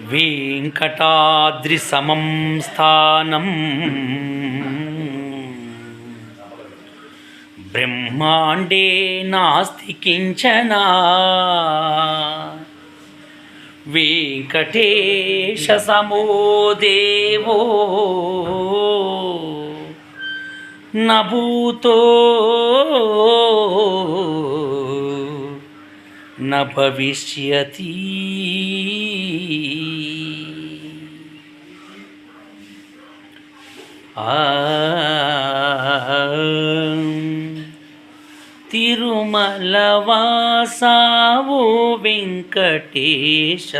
వెంకటాద్రిసమం స్థానం. బ్రహ్మాండే నాస్తి కించనా వెంకటేశ సమో దేవో నభూతో न भविष्यति ఆ తిరుమల వాసావో వెంకటేశ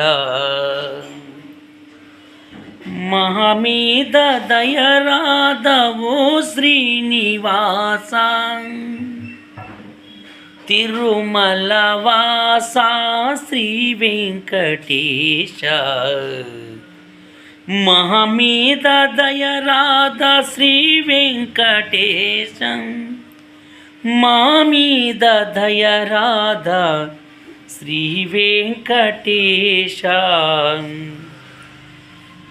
మహమీద దయరాధవో శ్రీనివాస తిరుమలవాసా శ్రీ వెంకటేశ. మహమీద దయరాధ శ్రీ వెంకటేశం. మామీద దయరాధ శ్రీ వెంకటేశ.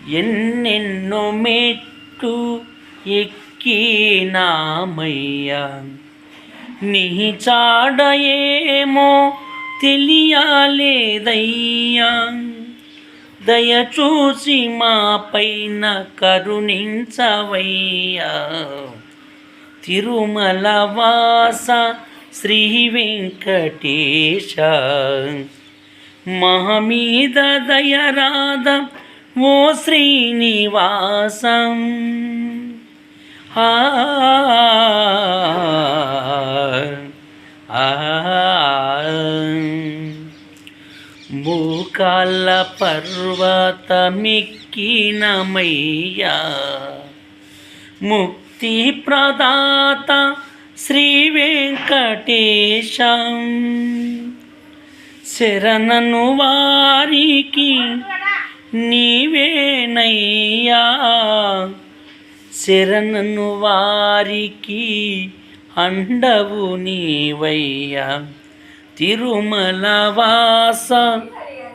ఎన్నెన్నో మెట్టు ఎక్కినామయ్యా నీ చాడయేమో తెలియలేదయ్యా. దయచూసి మాపైన కరుణించవయ్యా. తిరుమల వాస శ్రీ వెంకటేశ. మహమీద దయరాధ ఓ శ్రీనివాసం. ఆ మూకాళ్ళ పర్వతమిక్కినమయ్యా. ముక్తి ప్రదాత శ్రీ వెంకటేశం. శరణను వారికి నీవేనయ్యా. శరణను వారికి అండవు నీవయ్యా. తిరుమల వాస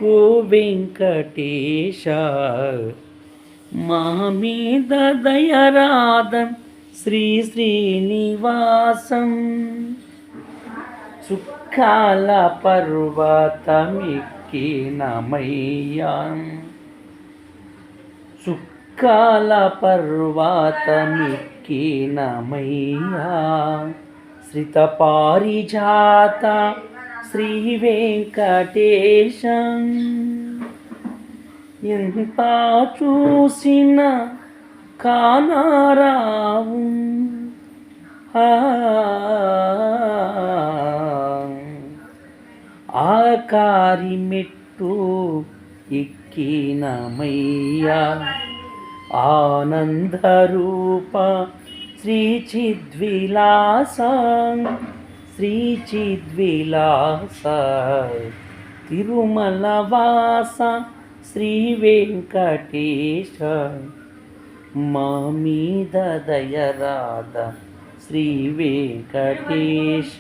ఓ వెంకటేశ మా మీద దయరాధం శ్రీ శ్రీనివాసం. సుఖాల పర్వతమిక్కినమయ్యా సుఖాల పర్వతమిక్కినమయ్యా శ్రిత పారిజాత శ్రీ వెంకటేశం ఎంత చూసిన కానారావు. ఆకారి మెట్టు ఎక్కినమయ్యా. ఆనందరూప శ్రీ చిద్విలాస. శ్రీచిద్విలాస తిరుమల వాస శ్రీ వెంకటేశ మా మీద దయరాధ శ్రీ వెంకటేశ